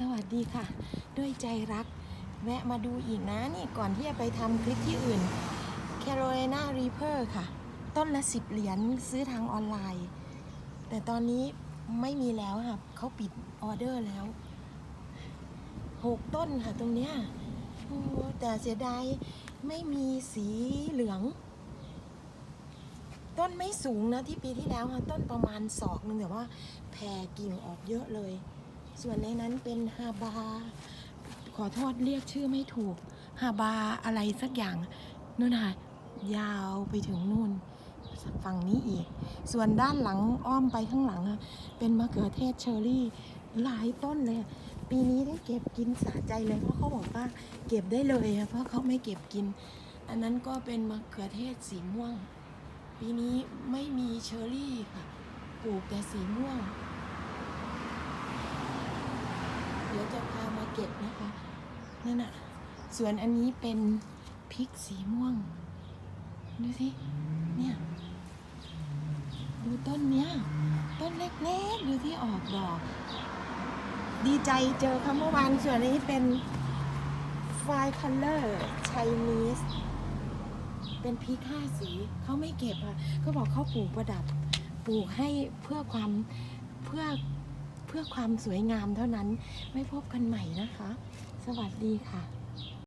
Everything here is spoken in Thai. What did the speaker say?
สวัสดีค่ะ ด้วยใจรัก แวะมาดูอีกนะนี่ก่อนที่จะไปทำคลิปที่อื่น Carolina Reaper ค่ะ ต้นละ10เหรียญซื้อทางออนไลน์ แต่ตอนนี้ไม่มีแล้วค่ะเขาปิดออเดอร์แล้ว6ต้นค่ะตรงเนี้ยแต่เสียดายไม่มีสีเหลือง ต้นไม่สูงนะที่ปีที่แล้วค่ะต้นประมาณศอกหนึงแต่ว่าแผ่กิ่งออกเยอะเลย ส่วนในนั้นเป็นฮาบา ขอโทษเรียกชื่อไม่ถูก ฮาบาอะไรสักอย่างนู่นค่ะยาวไปถึงนู่นฝั่งนี้อีก ส่วนด้านหลังอ้อมไปข้างหลังเป็นมะเขือเทศเชอรี่หลายต้นเลย ปีนี้ได้เก็บกินสะใจเลยเพราะเขาบอกว่าเก็บได้เลยเพราะเขาไม่เก็บกิน อันนั้นก็เป็นมะเขือเทศสีม่วง ปีนี้ไม่มีเชอรี่ค่ะ ปลูกแต่สีม่วง เดี๋ ยวจะพามาเก็บนะคะนั่นน่ะส่วนอันนี้เป็นพริกสีม่วง ดูสิ เนี่ย ดูต้นเนี้ย ต้นเล็กๆ ดูที่ออกดอก ดีใจเจอค่ะเมื่อวานส่วนนี้เป็นไฟคัลเลอร์ไชนีสเป็นพริกห้าสีเขาไม่เก็บอะเขาบอกเขาปลูกประดับ ปลูกให้เพื่อความเพื่อ พื่อความสวยงามเท่านั้น ไม่พบกันใหม่นะคะ สวัสดีค่ะ